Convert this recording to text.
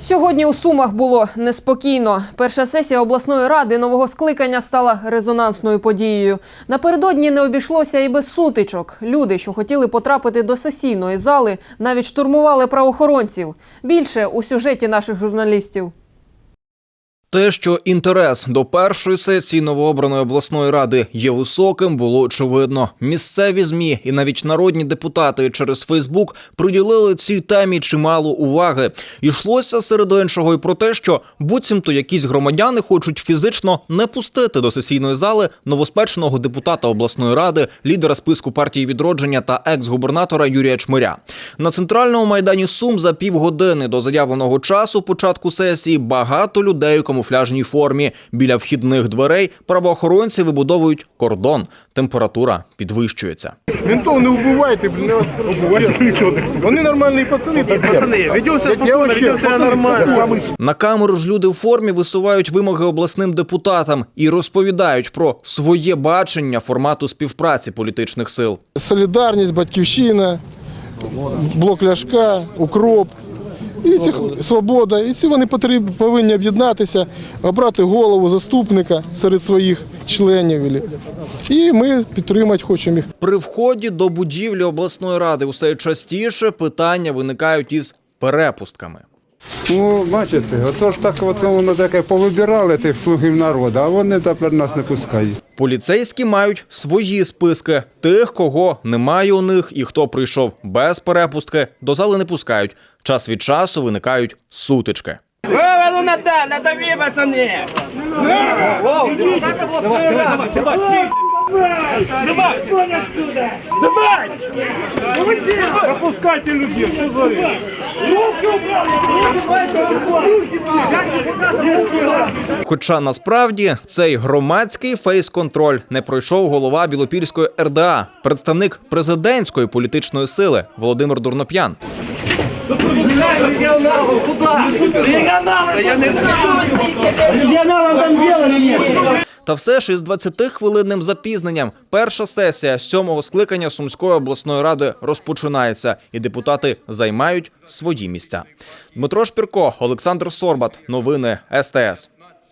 Сьогодні у Сумах було неспокійно. Перша сесія обласної ради нового скликання стала резонансною подією. Напередодні не обійшлося і без сутичок. Люди, що хотіли потрапити до сесійної зали, навіть штурмували правоохоронців. Більше у сюжеті наших журналістів. Те, що інтерес до першої сесії новообраної обласної ради є високим, було очевидно. Місцеві змі і навіть народні депутати через Фейсбук приділили цій темі чимало уваги. Йшлося серед іншого і про те, що буцімто якісь громадяни хочуть фізично не пустити до сесійної зали новоспеченого депутата обласної ради, лідера списку партії відродження та екс-губернатора Юрія Чмиря. На центральному майдані Сум за півгодини до заявленого часу початку сесії багато людей у камуфляжній формі. Біля вхідних дверей правоохоронці вибудовують кордон. Температура підвищується. Ментов не убивайте, блин, я вас прошу. Вони нормальні пацани. Пацаны, ведемся Я спокойно, вообще, ведем себя пацаны, нормально. На камеру ж люди в формі висувають вимоги обласним депутатам і розповідають про своє бачення формату співпраці політичних сил. Солідарність, батьківщина, блок Ляшка, укроп. І ці свобода, і ці вони повинні об'єднатися, обрати голову заступника серед своїх членів. І ми підтримати хочемо їх. При вході до будівлі обласної ради усе частіше питання виникають із перепустками. Ну, бачите, отож так от воно таке повибирали тих слугів народу, а вони тепер нас не пускають. Поліцейські мають свої списки тих, кого немає у них, і хто прийшов без перепустки, до зали не пускають. Час від часу виникають сутички. Э, ну надо, надави, пацаны! Давай, давай, давай! Давай! Пропускайте людей, что за Хоча насправді цей громадський фейс-контроль не пройшов голова Білопільської РДА, представник президентської політичної сили Володимир Дурноп'ян. Регионалы, куда? Регионалы! Я не Та все ж із 20-хвилинним запізненням перша сесія сьомого скликання Сумської обласної ради розпочинається, і депутати займають свої місця. Дмитро Шпірко, Олександр Сорбат. Новини СТС.